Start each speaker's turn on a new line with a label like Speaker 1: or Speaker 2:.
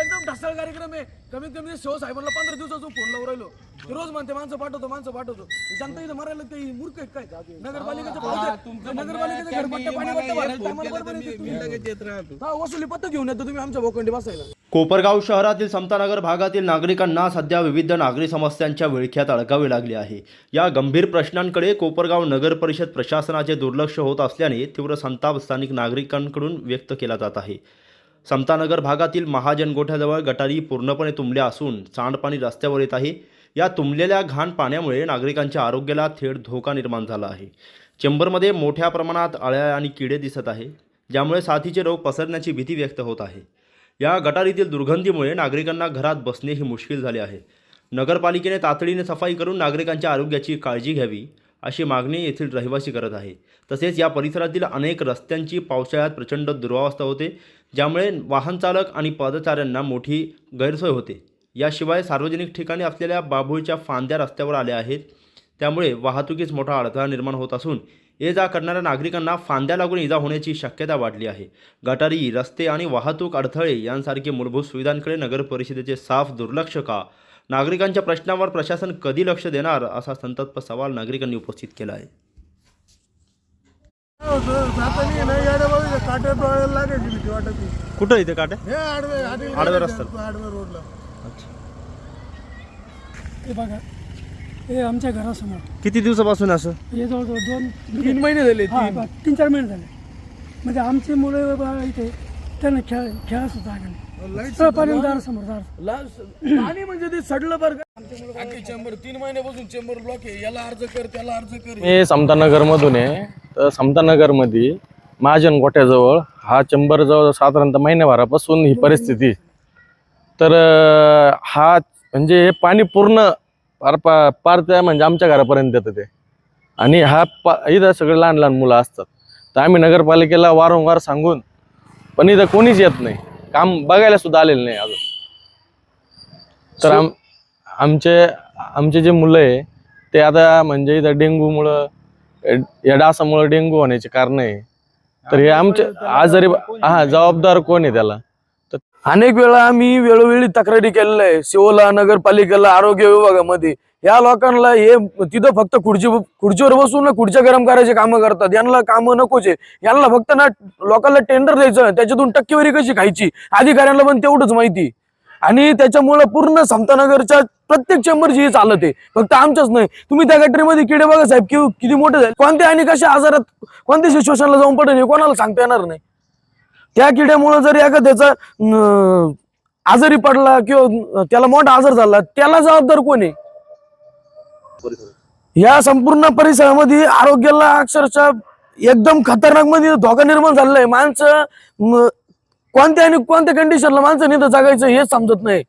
Speaker 1: एकदम ढसाळ कार्यक्रम आहे. कमीत कमी शिव साहेबांना पंधरा दिवसाचा फोन लावून राहिलो. ते रोज म्हणते माणसं पाठवतो माणसं पाठवतो. हे जनता इथं मरायला ते मूर्ख आहे काय? नगरपालिकेचं पावते नगरपालिकेचं पाणी तुम्ही. हा, वसुली पत्ता घेऊन येतो तुम्ही आमच्या भोकंडी बसायला.
Speaker 2: कोपरगाव शहरातील समतानगर भागातील नागरिकांना सध्या विविध नागरी समस्यांच्या विळख्यात अडकावे लागले आहे. या गंभीर प्रश्नांकडे कोपरगाव नगर परिषद प्रशासनाचे दुर्लक्ष होत असल्याने तीव्र संताप स्थानिक नागरिकांकडून व्यक्त केला जात आहे. समतानगर भागातील महाजन गोठ्याजवळ गटारी पूर्णपणे तुंबल्या असून सांडपाणी रस्त्यावर येत आहे. या तुंबलेल्या घाण पाण्यामुळे नागरिकांच्या आरोग्याला थेट धोका निर्माण झाला आहे. चेंबरमध्ये मोठ्या प्रमाणात अळ्या आणि किडे दिसत आहे ज्यामुळे साथीचे रोग पसरण्याची भीती व्यक्त होत आहे. या गटारीतील दुर्गंधीमुळे नागरिकांना घरात बसणेही मुश्किल झाले आहे. नगरपालिकेने तातडीने सफाई करून नागरिकांच्या आरोग्याची काळजी घ्यावी. अशी मागणी येथील रहिवासी करत आहे. तसेच या परिसरातील अनेक रस्त्यांची पावसाळ्यात प्रचंड दुरावस्था होते ज्यामुळे वाहनचालक आणि पदचाऱ्यांना मोठी गैरसोय होते. याशिवाय सार्वजनिक ठिकाणी असलेल्या बाभूळच्या फांद्या रस्त्यावर आल्या आहेत. त्यामुळे वाहतुकीस मोठा अडथळा निर्माण होत असून ये जा करणाऱ्या नागरिकांना फांद्या लागून इजा होण्याची शक्यता वाढली आहे. गटारी रस्ते आणि वाहतूक अडथळे यांसारखे मूलभूत सुविधांकडे नगर परिषदेचे साफ दुर्लक्ष का? नागरिकांच्या प्रश्नावर प्रशासन कधी लक्ष देणार? असा संतप्त सवाल नागरिकांनी उपस्थित केला आहे. कुठं इथे काटे?
Speaker 3: हे आडवे आडवे
Speaker 2: रस्त्यावर.
Speaker 3: आडव्या रोडला.
Speaker 4: हे बघा हे आमच्या घरासमोर.
Speaker 2: किती दिवसापासून असं?
Speaker 4: हे जवळजवळ दोन
Speaker 1: तीन महिने झाले
Speaker 4: हा तीन. चार महिने झाले. म्हणजे आमचे मुलं इथे त्यांना खेळ पाणी दारासमोर दार.
Speaker 1: ला- पाणी म्हणजे ते सडलं बरं का? आखी चेंबर तीन महिन्यापासून चेंबर ब्लॉक आहे. याला अर्ज कर त्याला अर्ज कर.
Speaker 5: मी समतानगरमधून आहे. तर समतानगरमध्ये महाजन गोठ्याजवळ हा चंबर जवळ साधारणतः महिन्याभरापासून ही परिस्थिती. तर हा म्हणजे हे पाणी पूर्ण पार पा पार त्या म्हणजे आमच्या घरापर्यंत येतं ते. आणि हा पा इथं सगळे लहान लहान मुलं असतात. तर आम्ही नगरपालिकेला वारंवार सांगून पण इथं कोणीच येत नाही. काम बघायला सुद्धा आलेलं नाही अजून. तर आम आमचे आमचे जे मुलं आहे ते आता म्हणजे इथं डेंग्यूमुळं या डासामुळे डेंग्यू होण्याचे कारण आहे. तर हे आमचे आजारी हा जबाबदार कोण आहे त्याला?
Speaker 1: अनेक वेळा आम्ही वेळोवेळी तक्रारी केलेल्या आहे शिवला नगरपालिकेला आरोग्य विभागामध्ये. या लोकांना हे तिथं फक्त खुर्ची खुर्चीवर बसून खुर्च्या गरम करायचे कामं करतात. यांना कामं नकोच आहे यांना फक्त ना लोकांना टेंडर द्यायचं त्याच्यातून टक्केवारी कशी खायची? अधिकाऱ्यांना पण तेवढंच माहिती आणि त्याच्यामुळं पूर्ण समतानगरच्या प्रत्येक चेंबरची ही चालत आहे. फक्त आमच्याच नाही. तुम्ही त्या गटरीमध्ये किडे बघा साहेब किती मोठे झाले. कोणत्या आणि कशा आजारात कोणत्या सिच्युएशनला जाऊन पडेल हे कोणाला सांगता येणार नाही? त्या किड्यामुळे जर एखाद्याचा आजारी पडला किंवा त्याला मोठा आजार झाला त्याला जबाबदार कोण आहे? या संपूर्ण परिसरामध्ये आरोग्याला अक्षरशः एकदम खतरनाकमध्ये धोका निर्माण झालेला आहे. माणसं कोणत्या आणि कोणत्या कंडिशनला माणसं इथं जगायचं हेच समजत नाही.